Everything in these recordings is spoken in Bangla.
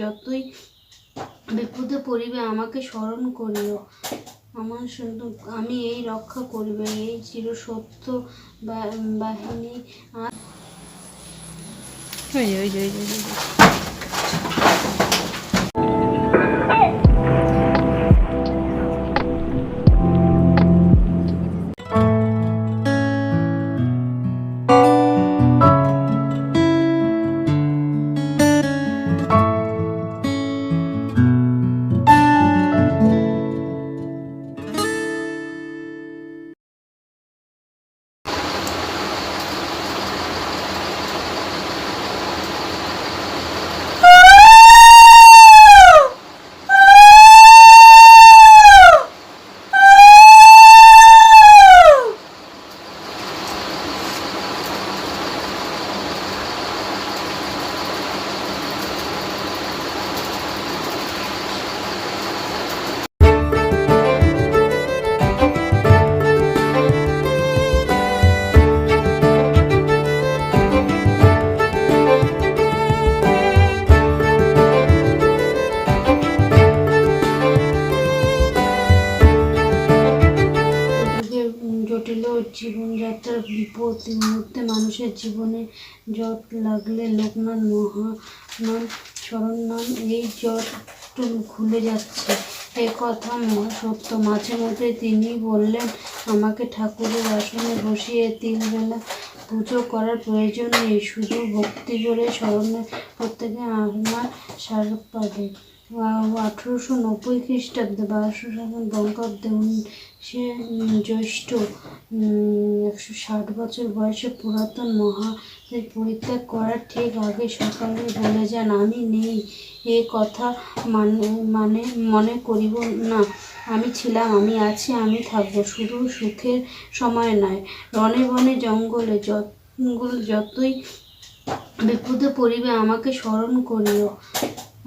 যতই বিপদে পড়িবে, আমাকে স্মরণ করিও। আমার আমি এই রক্ষা করিবে, এই চির সত্য বাহিনী আর জীবনে জট লাগলে লোকনাথ মহানাম স্মরণ নাম এই জট খুলে যাচ্ছে। এ কথা মহা সত্য। মাঝে মধ্যে তিনি বললেন, আমাকে ঠাকুরের আসনে বসিয়ে তিনবেলা পুজো করার প্রয়োজন নেই। শুধু ভক্তি করে স্মরণে প্রত্যেকে আমার সার পাবে আঠেরোশো নব্বই খ্রিস্টাব্দে বারোশো সালে বঙ্গাব্দে সে জ্যৈষ্ঠ একশো ষাট বছর বয়সে পুরাতন মহা পরিত্যাগ করার ঠিক আগে সকালে বলে যান, আমি নেই, এ কথা মানে মানে মনে করিব না। আমি ছিলাম, আমি আছি, আমি থাকব, শুধু সুখের সময় নয়। রনে বনে জঙ্গলে জঙ্গল যতই বিপদে পড়িবে, আমাকে স্মরণ করিও।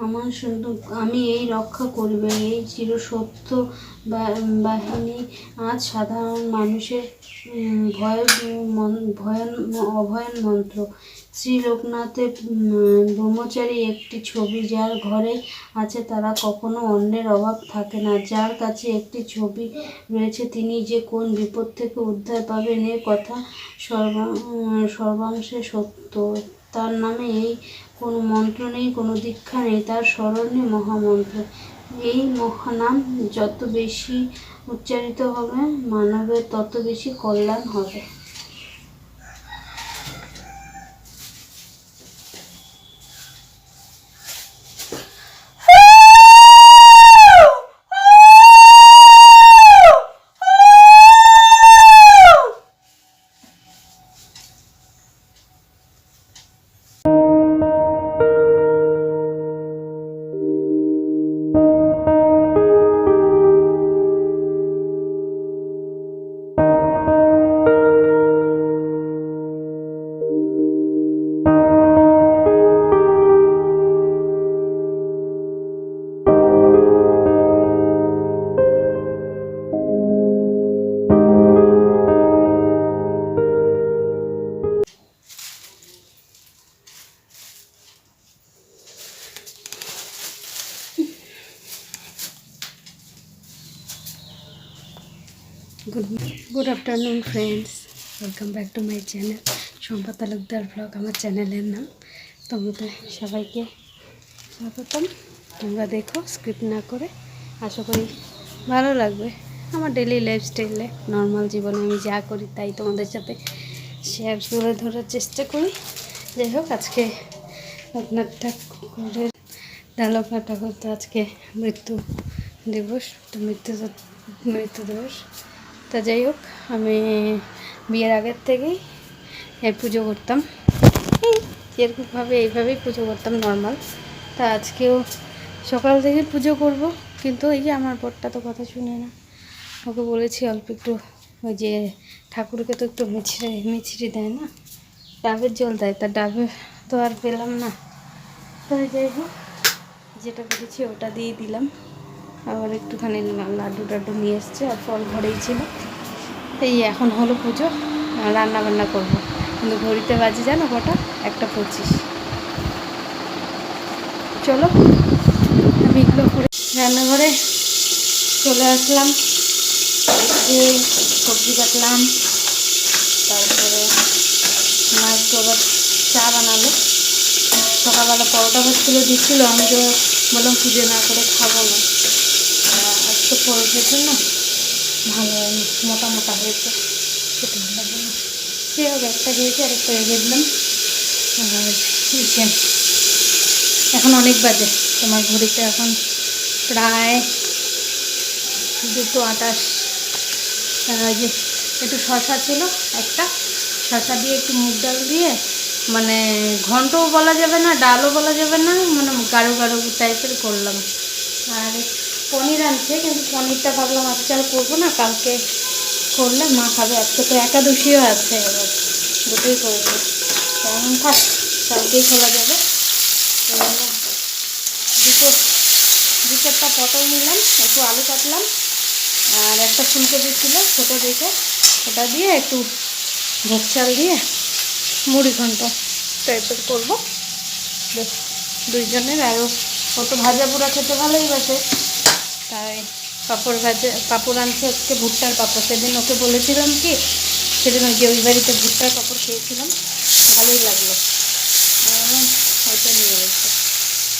আমার শুধু আমি এই রক্ষা করিবে, এই চিরসত্য বাহিনী আজ সাধারণ মানুষের ভয় ভয়ান, অভয়ন মন্ত্র। শ্রী লোকনাথের ব্রহ্মচারী একটি ছবি যার ঘরে আছে, তারা কখনো অন্যের অভাব থাকে না। যার কাছে একটি ছবি রয়েছে, তিনি যে কোন বিপদ থেকে উদ্ধার পাবেন এ কথা সর্বা সর্বাংশে সত্য। তার নামে এই কোনো মন্ত্র নেই, কোনো দীক্ষা নেই, তার স্মরণে মহামন্ত্র। এই মহানাম যত বেশি উচ্চারিত হবে, মানবের তত বেশি কল্যাণ হবে। Good good afternoon friends welcome back to my channel Sampa Talukdar blog আমার চ্যানেলের নাম। তোমাদের সবাইকে স্বাগতম। তোমরা দেখো স্ক্রিপ্ট না করে আশা করি ভালো লাগবে। আমার ডেলি লাইফস্টাইলে নর্মাল জীবনে আমি যা করি তাই তোমাদের সাথে শেয়ার করে ধরার চেষ্টা করি। যাই হোক, আজকে ঠাকুরের লোকনাথ ঠাকুর তো আজকে মৃত্যু দিবস, তো মৃত্যু মৃত্যু দিবস। তা যাই হোক, আমি বিয়ের আগের থেকেই এই পুজো করতাম। এই যেরকমভাবে এইভাবেই পুজো করতাম নর্মাল তা আজকেও সকাল থেকে পুজো করব, কিন্তু এই যে আমার বরটা তো কথা শুনে না। ওকে বলেছি অল্প একটু ওই যে ঠাকুরকে তো একটু মিছড়ে মিছড়ি দেয় না, ডাবের জল দেয়। তা ডাবে তো আর পেলাম না। তাই যাই হোক, যেটা করেছি ওটা দিয়ে দিলাম। আবার একটুখানি লাড্ডু টাড্ডু নিয়ে এসছে আর ফল ঘরেই ছিল। এই এখন হলো পুজো রান্না বান্না করব। কিন্তু ঘড়িতে বাজে জানো কটা? একটা পঁচিশ। চলো, আমি এগুলো করে রান্নাঘরে চলে আসলাম। সবজি কাটলাম। তারপরে মাছ আবার চা বানালো সকালবেলা পরোটা ভাজছিল, দিচ্ছিল, আমি তো বললাম পুজো না করে খাব না। আজকে পরোটার জন্য ভালো মোটা মোটা হয়েছে খেতে ভালো লাগে না সে হোক একটা খেয়েছি আর একটা রেখে দিলাম। এখন অনেক বাজে তোমার ঘড়িতে, এখন প্রায় দুটো আটাশ। যে, একটু শশা ছিল, একটা। শশা দিয়ে একটু মুগ ডাল দিয়ে মানে ঘন্টও বলা যাবে না, ডালও বলা যাবে না মানে গাঢ় গাঢ় টাইপের করলাম। আর পনির আনছে, কিন্তু পনিরটা ভাবলাম আজকে আর করব না, কালকে করলে মা খাবে আজকে তো একাদশীও আছে এবার, দুটোই করেছে তেমন থাক, কালকেই খোলা যাবে। দুটো দু চারটা পটল নিলাম, একটু আলু কাটলাম, আর একটা ফুলকপি ছিল ছোটো দেখে ওটা দিয়ে একটু ভোগ চাল দিয়ে মুড়ি ঘন্ট টাইপের করব। বেশ, দুইজনের আরও ও তো ভাজা পোড়া খেতে ভালোই বাসে। তাই পাপড় ভাজা পাঁপড় আনছে আজকে ভুট্টার পাপড় সেদিন ওকে বলেছিলাম কি, সেদিন ওই যে ওই বাড়িতে ভুট্টার পাপড় খেয়েছিলাম, ভালোই লাগল। ওইটা নিয়ে আসছে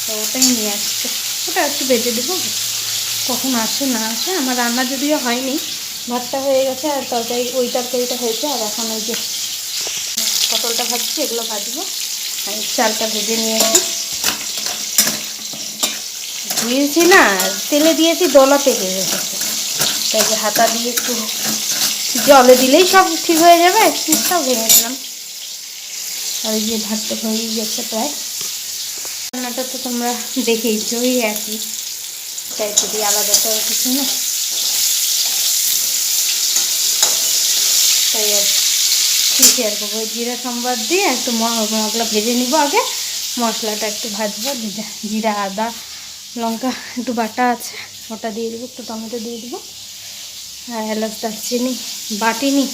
তো ওটাই নিয়ে আসছে। ওটা একটু বেজে দেবো। কখন আসে না আসে, আমার রান্না যদিও হয়নি, ভাতটা হয়ে গেছে আর তরকারি, ওই তরকারিটা হয়েছে, আর এখন ওই যে পটলটা ভাজছি, এগুলো ভাজবো। আর চালটা ভেজে নিয়ে আসি ধুয়েছি না, তেলে দিয়েছি দলা পেকে গেছে। তাই যে হাতা দিয়ে একটু জলে দিলেই সব ঠিক হয়ে যাবে সব ভেঙে আর এই যে ভাতটা হয়েই গেছে প্রায়। রান্নাটা তো তোমরা দেখেইছো ওই একই। তাই যদি আলাদা তো কিছু না। তাই আর কি শেয়ার ওই জিরা সম্বাদ দিয়ে একটু ম- মশলা ভেজে নিব আগে। মশলাটা একটু ভাজবো জিরা, আদা লঙ্কা, একটু বাটা আছে, ওটা দিয়ে দেবো, একটু টমেটো দিয়ে দেবো। আর এলাচ দারচিনি, বাটিনি,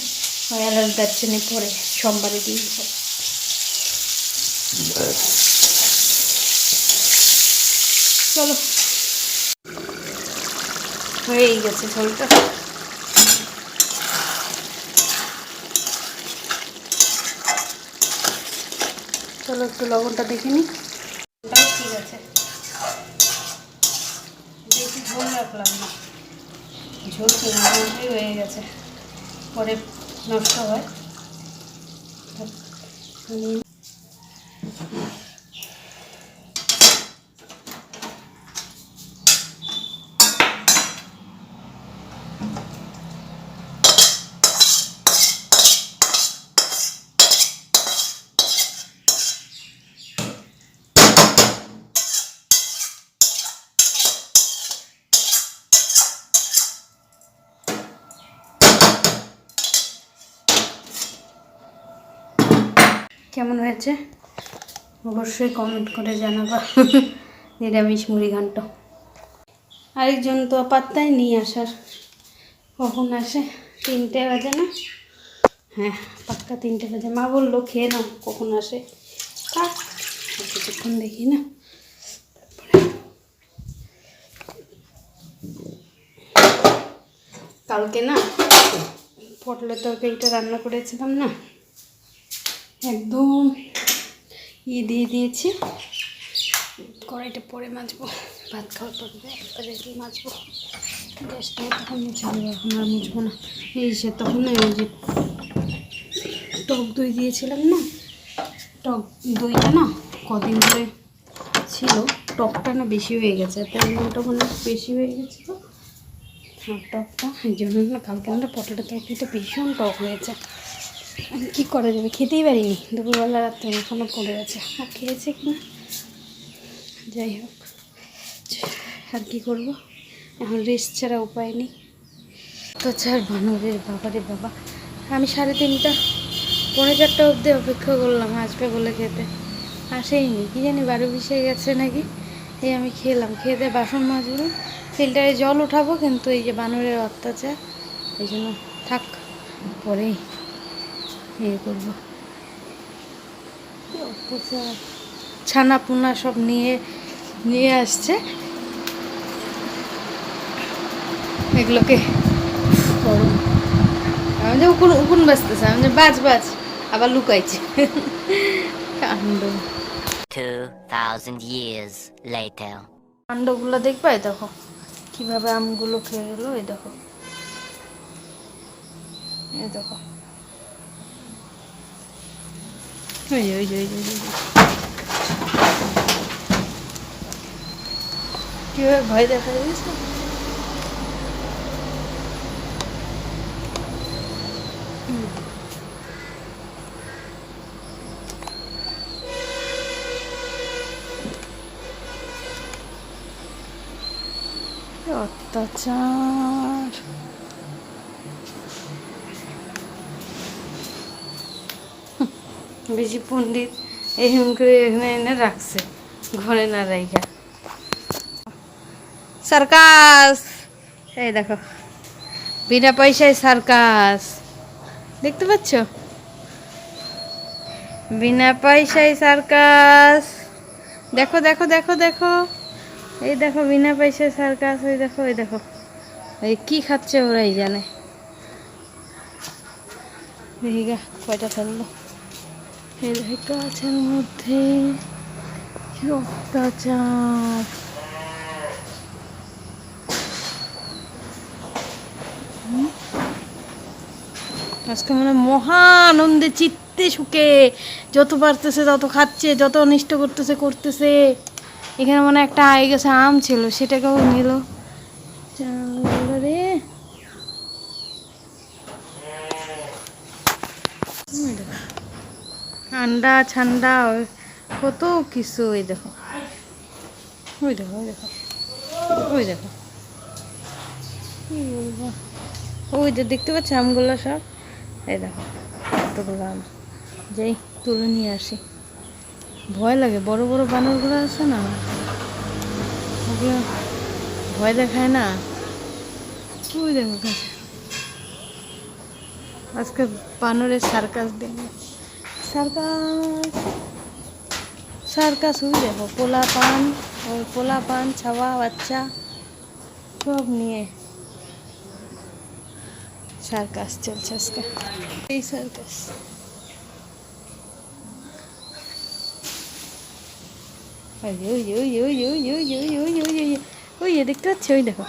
ওই এলাচ দারচিনি পরে সোমবারে দিয়ে দেবো। চলো। হয়েই গেছে ঝোলটা। চলো, একটু লবণটা দেখে নিই। ঠিক আছে। ঝোল রাখলাম না। ঝোল কিনামই হয়ে গেছে। পরে নষ্ট হয়। অবশ্যই কমেন্ট করে জানাবা। নিরামিষ মুড়ি ঘন্ট। আরেকজন তো পাত্তাই নিয়ে আসার। কখন আসে? তিনটে বাজে না? হ্যাঁ পাক্কা তিনটে বাজে। মা বলল, খেয়ে নাও, কখন আসে? কিছুক্ষণ দেখি না। কালকে না, পটলের তরকারিটা রান্না করেছিলাম না? একদম ই দিয়ে দিয়েছি। কড়াইটা পরে মাজবো। ভাত খাওয়ার পর একবারে মাজবো। গ্যাসটাও তখন মুছে এখন আর মুছবো না। এই সে তখন ওই যে টক দই দিয়েছিলাম না, টক দইটা না কদিন ধরে ছিল, টকটা না বেশি হয়ে গেছে। পরিমাণটা মানে বেশি হয়ে গেছে তো। আর টকটা, এই জন্য না কালকে আমরা পটলের তরকারিটা ভীষণ টক হয়েছে। কী করা যাবে? খেতেই পারিনি। দুপুরবেলা রাত্রে এখনও পড়ে আছে। আর খেয়েছে কি না? যাই হোক। আর কী করব? এখন রেস্ট ছাড়া উপায় নেই। তো চার বানরের বাবারে বাবা। আমি সাড়ে তিনটা, পৌনে চারটা অবধি অপেক্ষা করলাম আসবে বলে খেতে। আসেইনি। কি জানি বারো বিশে গেছে নাকি? এই আমি খেলাম। দিয়ে বাসন মাজবো। ফিল্টারে জল উঠাবো কিন্তু এই যে বানরের অত্যাচার, এই জন্য থাক। পরেই ইয়ে করব। ছানা পোনা সব নিয়ে নিয়ে আসছে। এগুলোকে গরম। আমি যে উকুন উকুন বাজতেছে আমি যে বাজ বাজ আবার লুকাইছে। কাণ্ড। 2,000 years later. কাণ্ডগুলো দেখবে এই দেখো কীভাবে আমগুলো খেয়ে গেলো এই দেখো। এই দেখো। よいよいよいよいよいよいよいよいよいよいよいよいよいよいよ বেশি পণ্ডিত, এই করে এখানে এনে রাখছে, ঘরে না রাইখা। সার্কাস! এই দেখো, বিনা পয়সায় সার্কাস। দেখতে পাচ্ছ? বিনা পয়সায় সার্কাস। দেখো দেখো দেখো দেখো। এই দেখো, বিনা পয়সায় সার্কাস ওই দেখো ওই দেখো। এই কি খাচ্ছে ওরাই জানে। কয়টা ফেলল। এই গাছের মধ্যে অত্যাচার? আজকে মানে চিত্তে সুখে, যত পারতেছে তত খাচ্ছে, যত অনিষ্ট করতেছে করতেছে। এখানে মনে একটা আয় গেছে আম ছিল, সেটাকেও নিল। রে। ঠান্ডা ঠান্ডা কত কিছু, ওই দেখো। ওই দেখো ওই দেখো ওই দেখো। বলব? ওই যে দেখতে পাচ্ছ আমগুলো সব? এই দেখো, কতগুলো আম। যাই, তুলে নিয়ে আসি। ভয় লাগে, বড় বড় বানরগুলো আছে না? ওগুলো ভয় দেখায় না? ওই দেখো আজকে বানরের সার্কাস দেখবে সার্কাস সার্কাস ওই দেখো পোলা পান ওই পোলা পান ছাওয়া বাচ্চা সব নিয়ে সার্কাস চলছে আজকে এই সার্কাস ওই দেখতে পাচ্ছি ওই দেখো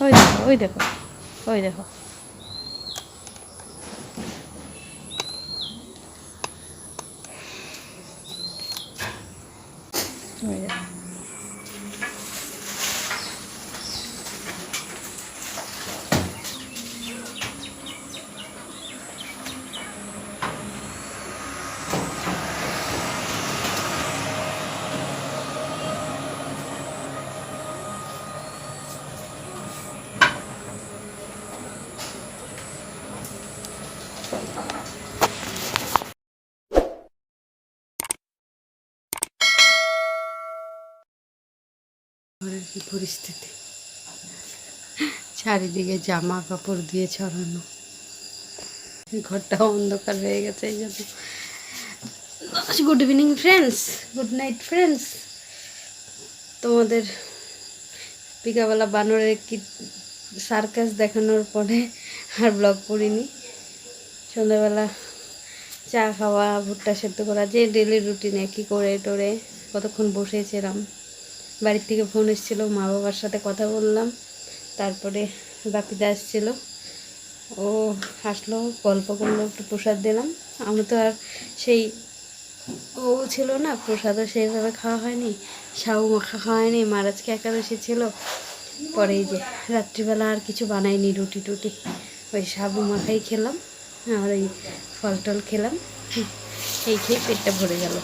ওই দেখো ওই দেখো ওই দেখো 对。呀、কি পরিস্থিতি। চারিদিকে জামা কাপড় দিয়ে ছড়ানো। ঘরটা অন্ধকার হয়ে গেছে, এই জন্য। Good evening friends good night friends তোমাদের বিকাবেলা বানরের কি সার্কাস দেখানোর পরে আর ব্লগ করিনি। সন্ধ্যাবেলা চা খাওয়া, ভুট্টা সেদ্ধ করা, যে ডেলি রুটিন একই করে টোরে কতক্ষণ বসেছিলাম। বাড়ির থেকে ফোন এসেছিল, মা বাবার সাথে কথা বললাম, তারপরে বাপিদা এসেছিল। ও আসলো, গল্প করল, একটু প্রসাদ দিলাম। আমি তো আর সেই ও ছিল না, প্রসাদও সেইভাবে খাওয়া হয়নি সাউ মাখা খাওয়া হয়নি মারাজকে একাদশী ছিল। পরে যে রাত্রিবেলা আর কিছু বানাইনি, রুটি টুটি, ওই সাবু মাখাই খেলাম, আর ওই ফল টল খেলাম। এই খেয়ে পেটটা ভরে গেল।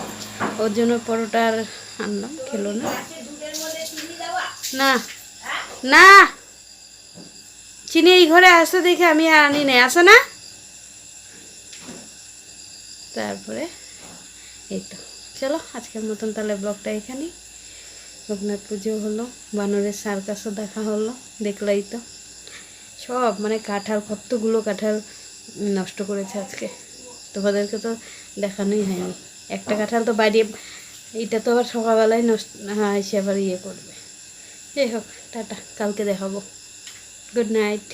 ওর জন্য পরোটা আর আনলাম, খেলো না। না না। চিনি এই ঘরে আসতে দেখে আমি আর আনি নাই আসো না? তারপরে এই তো। চলো, আজকের মতন তাহলে ব্লগটা এখানেই। লোকনাথ পুজো হলো, বানরের সার্কাসও দেখা হলো, দেখলাই তো। সব মানে কাঁঠাল, কতগুলো কাঁঠাল নষ্ট করেছে আজকে। তোমাদেরকে তো দেখানোই হয়নি। একটা কাঁঠাল তো বাইরে এইটা তো আবার সকালবেলায় নষ্ট হ্যাঁ এসে আবার ইয়ে করবে। যাই হোক টাটা কালকে দেখাবো। Good night.